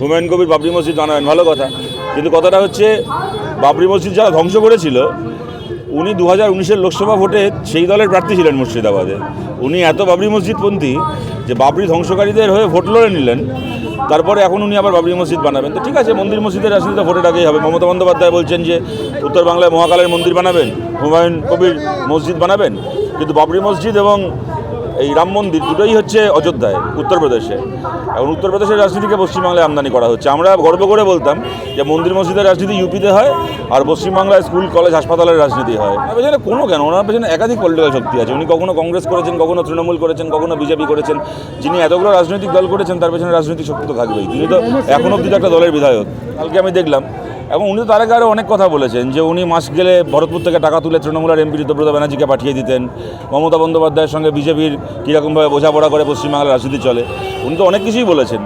হুমায়ুন কবির বাবরি মসজিদ বানাবেন ভালো কথা। কিন্তু কথাটা হচ্ছে, বাবরি মসজিদ যারা ধ্বংস করেছিল, উনি দু হাজার উনিশের লোকসভা ভোটে সেই দলের প্রার্থী ছিলেন মুর্শিদাবাদে। উনি এত বাবরি মসজিদপন্থী যে বাবরি ধ্বংসকারীদের হয়ে ভোট লড়ে নিলেন, তারপরে এখন উনি আবার বাবরি মসজিদ বানাবেন। তো ঠিক আছে, মন্দির মসজিদের রাজনীতিতে ভোটের আগেই হবে। মমতা বন্দ্যোপাধ্যায় বলছেন যে, উত্তর বাংলায় মহাকালের মন্দির বানাবেন, হুমায়ুন কবির মসজিদ বানাবেন। কিন্তু বাবরি মসজিদ এবং এই রাম মন্দির দুটোই হচ্ছে অযোধ্যায় উত্তরপ্রদেশে এখন উত্তরপ্রদেশের রাজনীতিকে পশ্চিমবাংলায় আমদানি করা হচ্ছে। আমরা গর্ব করে বলতাম যে মন্দির মসজিদের রাজনীতি ইউপিতে হয় আর পশ্চিমবাংলায় স্কুল, কলেজ, হাসপাতালের রাজনীতি হয়। পেছনে কোনো কেন? ওনার পেছনে একাধিক পলিটিক্যাল শক্তি আছে। উনি কখনো কংগ্রেস করেছেন, কখনো তৃণমূল করেছেন, কখনো বিজেপি করেছেন। যিনি এতগুলো রাজনৈতিক দল করেছেন, তার পেছনে রাজনৈতিক শক্তি তো থাকবেই। তিনি তো এখন অব্দি একটা দলের বিধায়ক। কালকে আমি দেখলাম এবং উনি তো তার আগে আরও অনেক কথা বলেছেন যে উনি মাস গেলে ভরতপুর থেকে টাকা তুলে তৃণমূলের এমপি ঋতব্রত ব্যানার্জিকে পাঠিয়ে দিতেন, মমতা বন্দ্যোপাধ্যায়ের সঙ্গে বিজেপির কীরকমভাবে বোঝাপড়া করে পশ্চিমবাংলার রাজনীতি চলে। উনি তো অনেক কিছুই বলেছেন।